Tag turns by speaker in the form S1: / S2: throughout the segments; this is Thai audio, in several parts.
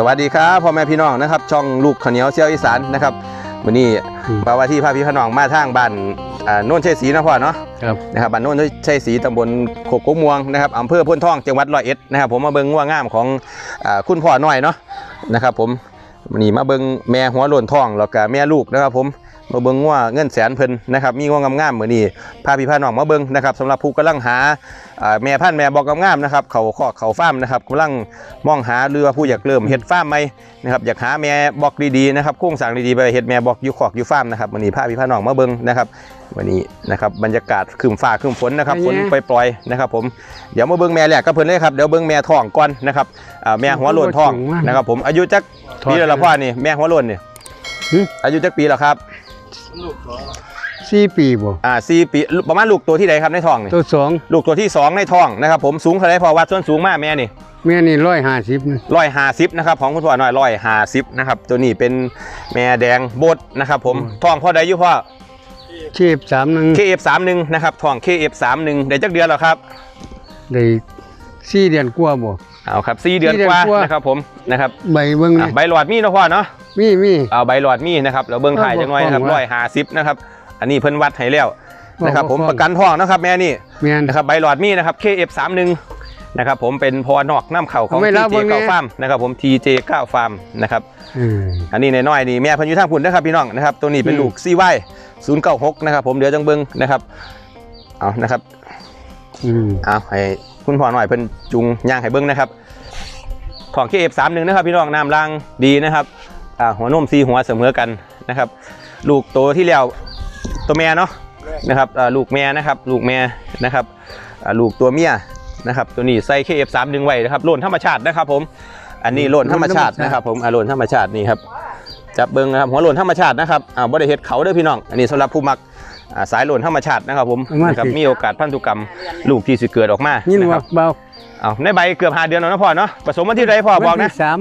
S1: สวัสดีครับพ่อแม่พี่น้องนะครับ ช่องลูกข้าวเหนียวเชี่ยวอีสานนะครับวันนี้
S2: อืม
S1: ปาวาที่พาพี่พี่น้องมาทางบ้านอ่าโน่นชัยศรีนะพ่อเนาะ
S2: ครับ
S1: นะครับบ้านโน่นชัยศรีตำบลโคกกม่วงนะครับอำเภอพ้นท่องจังหวัดร้อยเอ็ดนะครับผมมาเบิ่งง่วงงามของอ่าคุณพ่อหน่อยเนาะนะครับผมวันนี้มาเบิ่งแม่หัวโล้นท่องแล้วก็แม่ลูกนะครับผม มาเบิ่งง่วเงินแสนเพิ่นนะครับมีง่วงงามๆเหมือนนี้พาพี่พี่น้องมาเบิ่งนะครับสำหรับผู้กำลังหาอ่าแม่พันธุ์แม่บอกงามๆนะครับเขาข้อเขาฟาร์มนะครับกำลังมองหาเรือผู้อยากเริ่มเฮ็ดฟาร์มไหมนะครับอยากหาแม่บอกดีๆนะครับโครงสร้างดีๆไปเฮ็ดแม่บอกอยู่ขอกอยู่ฟาร์มนะครับวันนี้พาพี่พาน้องมาเบิ่งนะครับวันนี้นะครับบรรยากาศครึมฟ้าครึมฝนนะครับฝนปล่อยๆนะครับผมเดี๋ยวมาเบิ่งแม่แหลกกับเพิ่นเลยครับเดี๋ยวเบิ่งแม่ท้องก่อนนะครับอ่าแม่หัวโลนท้องนะครับผมอายุจักปีแล้วล่ะพ่อนี่แม่หัวโลนนี่
S2: หึ
S1: อายุจักปีแล้วครับ
S2: สี่ปีบ่
S1: อ่าสี่ปีประมาณลูกตัวที่ใดครับในท้องนี่
S2: ตัวสอง
S1: ลูกตัวที่สองในท้องนะครับผมสูงเท่าไหร่พอวัดส่วนสูงมากแม่นี่
S2: แม่นี่ร้อยห้าสิบนะ
S1: ร้อยห้าสิบนะครับของคุณพ่อหน่อยร้อยห้าสิบนะครับตัวนี้เป็นแม่แดงบดนะครับผมท้องพ่อใดอยู่พ่อ
S2: เชฟสามหนึ่ง
S1: KF31 นะครับทอง KF31 ได้จักเดือนแล้วครับ
S2: ได้สี่เดือนกว่าบ่
S1: เอาครับ4เดือน
S2: สี่เดือน
S1: กว่าก
S2: ว่า
S1: นะครับผมนะครับ
S2: ใบเบิ่ง
S1: อะ
S2: นี่
S1: ใบหลอดมีเนาะพ่อเนาะ
S2: มีมี
S1: เอาใบหลอดมีนะครับเราเบิ่งถ่ายจังน้อยนะครับ
S2: เอาบอก
S1: ร้อยห้าสิบนะครับ อันนี้เพิ่นวัดให้แล้วนะครับ
S2: บอก
S1: ผม
S2: บอก
S1: ประกันทองนะครับแม่นี่
S2: แม่น
S1: นะครับใบหลอดมีนะครับ KF31 นะครับผมเป็นพอนอกน้ำเข่าของ
S2: เอาไม่รับ
S1: TJ
S2: เบิ่งแน่
S1: 9ฟาร์มนะครับผม TJ 9ฟาร์มนะครับ
S2: เออ
S1: อันนี้น้อยๆนี่แม่เพันอยุทางพุ่นนะครับพี่น้องนะครับตัวนี้เป็น
S2: อืม
S1: ลูกซีไวศูนย์เก้าหกนะครับผมเดี๋ยวจังเบิ้งนะครับเอานะครับ
S2: อืม
S1: เอาให้คุณพ่อหน่อยเพิ่นจุงย่างให้เบิ้งนะครับของเคเอฟสามหนึ่งนะครับพี่น้องน้ำรางดีนะครับอ่า หัวนมซีหัวเสมอกันนะครับ ลูกโตที่แล้วตัวแม่เนาะนะครับอ่าลูกแม่นะครับ ลูกแม่นะครับอ่าลูกตัวเมียนะครับ ตัวนี้ใส่เคเอฟสามหนึ่งไว้นะครับโลนธรรมชาตินะครับ ผม อันนี้โลนธรรมชาตินะครับ ผมอ่าโลนธรรมชาตินี่ครับจับเบิ้งนะครับหัวโลนธรรมชาตินะครับอ่าบ่ได้เฮ็ดเขาเด้อพี่น้อง อันนี้สำหรับผู้มักอ่าสายโลนธรรมชาตินะครับผมนะครับมีโอกาสพันธุกรรมลูกที่สิเกิดออกมา
S2: ยิน
S1: นะค
S2: ว่า
S1: รับ
S2: เบา
S1: เอาในใบเกือบหาเดือนแล้วนะพ่อเนาะผสมวันที่ใดพ่อบอก
S2: วัน
S1: นะ
S2: ที่สาม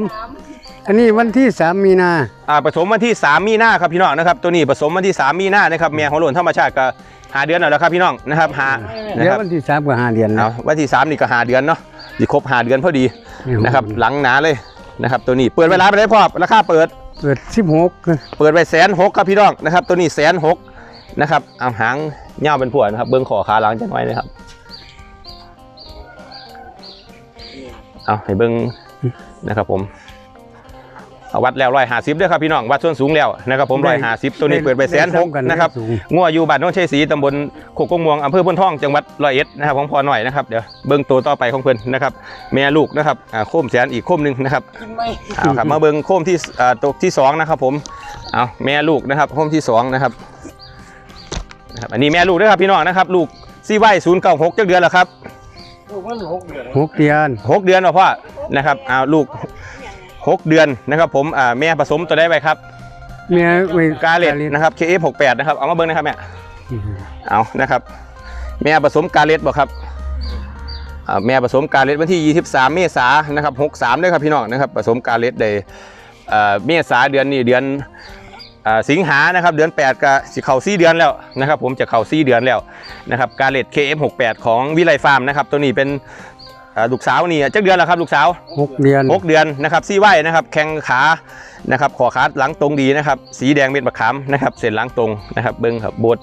S2: อันนี้วันที่สามมีนา
S1: อ่าผสมวันที่ 3 มีนาครับพี่น้องนะครับตัวนี้ผสมวันที่ 3 มีนานะครับเมียหัวโลนธรรมชาติก็หาเดือนแล้วครับพี่น้องนะครับหานะ
S2: เดี๋ย
S1: ควรับ
S2: วันที่สามก็ห้าเดือนแล้
S1: เอา
S2: ว
S1: วันที่3นี่ก็หาเดือนเนาะสิครบหาเดือนพอดีนะครับหลังหนาเลยนะครับตัวนี้เปิดเวลาไปได้พ่อราคาเปิด
S2: เปิดสิบหก
S1: เปิดไปแสนหกครับพี่น้องนะครับ ตัวนี้แสนหกนะครับเอาหางเงาวเป็นผัวนะครับเบิ้งขอขาหลังจังไว้นะครับเอาให้เบิ้งนะครับผมเอา วัดแล้วร้อยหาสิบด้วยครับพี่น้องวัดส่วนสูงแล้วนะครับผมร้อยหาสิบตัวนี้เปิดไปแสนหกนะครับงัวอยู่บ้านน้องชัยศรีตำบลโคกกงมวงอำเภอพ้นท่องจังหวัดร้อยเอ็ดนะครับของพอหน่อยนะครับเดี๋ยวเบิ้งตัวต่อไปของเพิ่นนะครับแม่ลูกนะครับอ่าโคมแสนอีกโคมหนึ่งนะครับเอาครับมาเบิ้งโคมที่อ่าตัวที่สองนะครับผมเอาแม่ลูกนะครับโคมที่สองนะครับนะครับอันนี้แม่ลูกด้วยครับพี่น้องนะครับ ลูกซีไว้ศูนย์เก้าหกเดือนแล้วครับ
S2: หกเดือน
S1: หกเดือนเหรอพ่อนะครับเอาลูก หกเดือนนะครับผมอ่าแม่ผสมตัวได้ไปครับ
S2: เมียไว้
S1: กาเลตนะครับ KF68 นะครับเอามาเบิ้งนะครับแม่เอานะครับ แม่ผสมกาเลตบอกครับอ่าแม่ผสมกาเลตวันที่ 23 เมษายนนะครับ63ด้วยครับพี่น้องนะครับผสมกาเลตได้เอ่อเมษาเดือนนี้เดือนอ่าสิงหานะครับเดือน 8ก็สิเข้า4เดือนแล้วนะครับผมจะเข้า4เดือนแล้วนะครับกาเลต KF68 ของวิไลฟาร์มนะครับตัวนี้เป็น อ่าลูกสาวนี่จักเดือนแล้วครับลูกสาว
S2: หกเดือน
S1: 6เดือนนะครับซีไว้นะครับ แข้งขานะครับขอขาหลังตรงดีนะครับ สีแดงเม็ดมะขามนะครับ เส้นหลังตรงนะครับ เบิ้งครับบด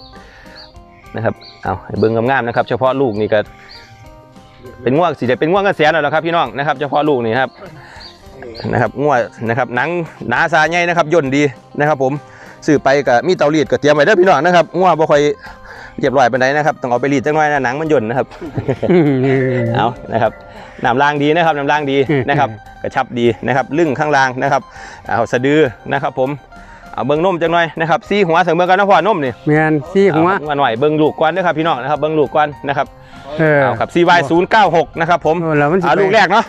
S1: นะครับเอาให้เบิ้งงามๆนะครับ เฉพาะลูกนี่ก็เป็นง่วงสีจะเป็นง่วงกระเสียแล้วครับพี่น้องนะครับเฉพาะลูกนี่ครับนะครับง่วงนะครับหนังหนาซาใหญ่นะครับย่นดีนะครับ ผมซื้อไปก็มีเตารีดก็เตรียมไว้เด้อพี่น้องนะครับงัวบ่ค่อยเรียบร้อยปานใดนะครับต้องเอาไปรีดจังหน่อยนะหนังมันย่นนะครับเอานะครับ น้ำล่างดีนะครับน้ำล่างดีนะครับกระชับดีนะครับลึ่งข้างล่างนะครับเอาสะดือนะครับผมเอาเบิ้งนมจังหน่อยนะครับซีหัวเสริมเบิ้งกันนะพ่อนมนี่
S2: แมนสี่หัว
S1: เอามาหน่อยเบิ้งลูกก่อนนะครับพี่น้องนะครับเบิ้งลูกก่อนนะครับ
S2: เออ
S1: เอาครับ CY 0 9 6นะครับผม
S2: โอ้แล้วมันสิ
S1: อ่า
S2: ไป
S1: ลูกแรกเนาะ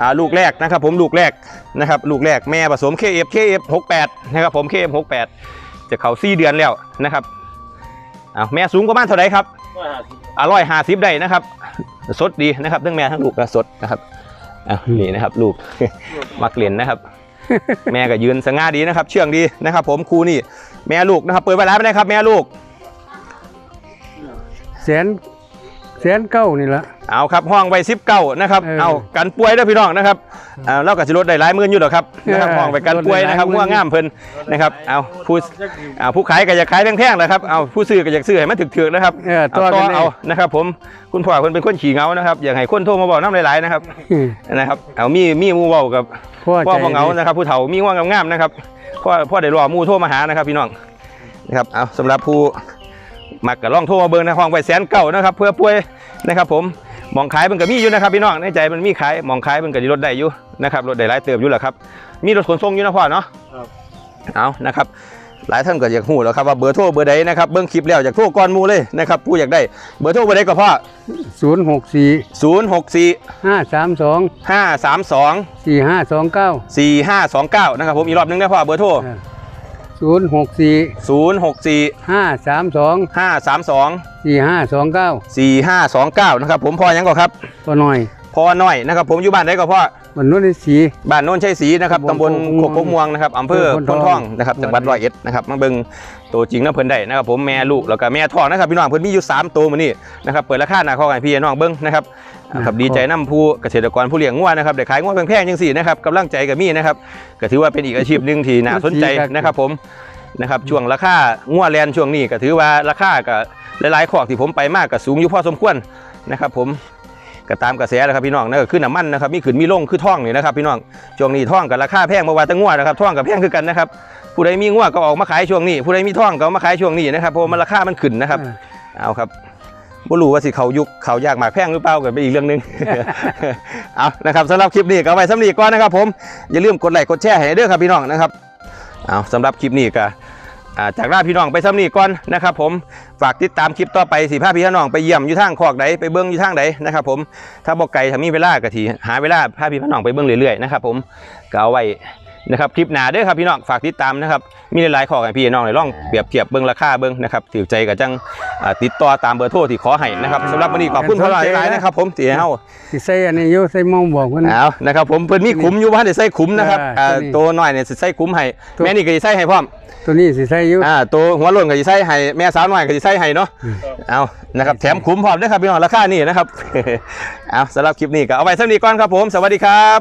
S1: อ่าลูกแรกนะครับผมลูกแรกนะครับลูกแรกแม่ผสม KF KF 68นะครับผม KF 68จะเข้า4เดือนแล้วนะครับ เอาแม่สูงประมาณเท่าไหร่ครับอร่อยห้าสิบได้นะครับ สดดีนะครับทั้งแม่ทั้งลูกก็สดนะครับอะนี่นะครับลูกมักเล่นนะครับ แม่ก็ยืนสง่าดีนะครับ เชื่องดีนะครับ ผมครูนี่ แม่ลูกนะครับ เปิดเวลาไปได้ครับ แม่ลูก
S2: แสน แสนเก้านี่ละ
S1: เอาครับห้องไว้สิบเก้านะครับ
S2: เออ
S1: เอากันป่วยเด้อพี่น้องนะครับเอาเราก็สิลดได้หลายหมื่นอยู่หรอกครับนะครับ
S2: เออ
S1: ห้องไปกันป่วยนะครับ
S2: ลดได้หลายหมื่น
S1: ง่วงงามเพิ่นนะครับเอาผู้เอาผู้ขายก็อยากขายแพงๆนะครับเอาผู้ซื้อก็อยากซื้อให้มันถึกๆนะครับ
S2: เออ
S1: เอา
S2: ตัว
S1: ต่
S2: กั
S1: อน
S2: เลย
S1: เอานะครับ ผมคุณพ่อเพิ่นเป็นคนขี้เหงานะครับอยากให้คนโทรมาบอกน้ำหลายๆนะครับ
S2: อืม
S1: นะครับเอามีมีหมู่เว้ากับ
S2: พ่อ
S1: พ่อ
S2: ใจ
S1: บ่เหงานะครับผู้เฒ่ามีง่วงงามๆนะครับพ่อพ่อได้รอหมู่โทรมาหานะครับพี่น้องนะครับเอาสำหรับผู้ มักก็ลองโทรมาเบิ่งในห้องไว้แสนเก่านะครับ เพื่อป่วยนะครับ ผมหมองขายมันก็มีอยู่นะครับพี่น้องในใจมันมีขายหมองขายมันก็สิลดได้อยู่นะครับลดได้หลายเติบอยู่แหละครับมีรถขนส่งอยู่นะพ่อเนาะ
S3: ครับ
S1: เอานะครับหลายท่านก็อยากหูแล้วครับว่าเบอร์โทรเบอร์ใดนะครับเบิ่งคลิปแล้วอยากโทรก่อนหมู่เลยนะครับผู้อยากได้เบอร์โทรเบอร์ใดก็พ่อ
S2: ศูนย์หกสี่
S1: 064
S2: ห้าสามสอง
S1: 532
S2: สี่ห้าสองเก้า
S1: 4529นะครับผมอีกรอบนึงนะพ่อเบอร์โทร
S2: ศูนย์หกสี่
S1: 064
S2: ห้าสามสอง
S1: 532
S2: สี่ห้าสองเก้า
S1: 4529 นะครับผมพ่อยังก็ครับ
S2: ตัวหน่อย
S1: พ่อน้อยนะครับ ผมอยู่บ้านได้ก็พ่อ
S2: มันนู้นได้สี
S1: บ้านโน้นชัยศรีนะครับ
S2: ตำบล
S1: ตำบลโคกกม่วงนะครับอำเภอ
S2: อำเภอ
S1: พ
S2: พ
S1: น
S2: น
S1: ท
S2: ท
S1: อ
S2: องง
S1: นะครับจังหวัดร้อยเอ็ดนะครับมาเบิ่งตัวจริงนะเพิ่นได้นะครับ ผมแม่ลูกแล้วก็แม่ท้องนะครับพี่น้องเพิ่นมีอยู่สามตัวมื้อนี้นะครับเปิดราคาหน้าข้อให้พี่น้องเบิ่งนะครับอ่าครับดีใจนํผู้เกษตรกรผู้เลี้ยงงัวนะครับได้ขายงัวแพงๆจังซี่นะครับกำลังใจก็มีนะครับก็ถือว่าเป็นอีกอาชีพหนึงที่น่าสนใจนะครับผมนะครับช่วงราคางัวแลนช่วงนี้ก็ถือว่าราคาก็หลายๆขอกที่ผมไปมากก็สูงอยู่พอสมควรนะครับผม ก็ตามกระแสแหล้วครับพี่น้องนั่นก็คือน้ำมันนะครับมีขึ้นมีลงคือท่องนี่นะครับพี่น้องช่วงนี้ท่องกับราคาแพงมาว่าแตั้งงวดนะครับท่องกับแพงคือกันนะครับผู้ใดมีงวดก็ออกมาขายช่วงนี้ ผู้ใดมีท่องก็เอามาขายช่วงนี้นะครับเพราะว่ามันราคามันขึ้นนะครับเอาครับบ่รู้ว่าสิเขายุคเขายากหมากแพงหรือเปล่าก็เป็นอีกเรื่องหนึงเอานะครับสำหรับคลิปนี้ก็เอาไว้สำนีก่อนนะครับ ผมอย่าลืมกดไลค์กดแชร์ให้เด้อครับพี่น้องนะครับเอาสำหรับคลิปนี้ก็อ่า จากลาพี่น้องไปสำนีก่อนนะครับผมฝากติดตามคลิปต่อไปสีผ้าพี่น้องไปเยี่ยมอยู่ทางคอกใดไปเบิ้งอยู่ทางใดนะครับผมถ้าบอกไก่ถ้ามีเวลากะทีหาเวลาผ้าพี่น้องไปเบิ้งเรื่อยๆนะครับผมก็เอาไว้ นะครับคลิปหน้าเด้อครับพี่น้องฝากติดตามนะครับมีหลายๆข้อให้พี่น้องได้ลองเปรียบเทียบเบิ้งราคาเบิ้งนะครับถือใจกับจังอ่าติดต่อตามเบอร์โทรที่ขอให้นะครับสำหรับวันนี้ขอบคุณพ่อหลายหลายๆนะครับผมที่ให้เฮา
S2: สิใส่อันนี้อยู่ใส่หมองบอกเพิ่น
S1: เอานะครับผมเพิ่นมีขุมอยู่บ้านได้ใส่ขุมนะครับ
S2: เออ
S1: อ่า
S2: ตัวนี้
S1: ตัวน้อยเนี่ยสิใส่ขุมให้
S2: ตัว
S1: แม่นี่ก็สิใส่ให้พร้อม
S2: ตัวนี้สิใส่อยู่
S1: อ่าตัวหัวโล้นก็สิใส่ให้แม่สาวน้อยก็สิใส่ให้เนาะ
S2: อืม
S1: เอานะครับแถมขุมพร้อมด้วยครับพี่น้องราคานี่นะครับเอาสำหรับคลิปนี้ก็เอาไว้เท่านี้ก่อนครับผม สวัสดีครับ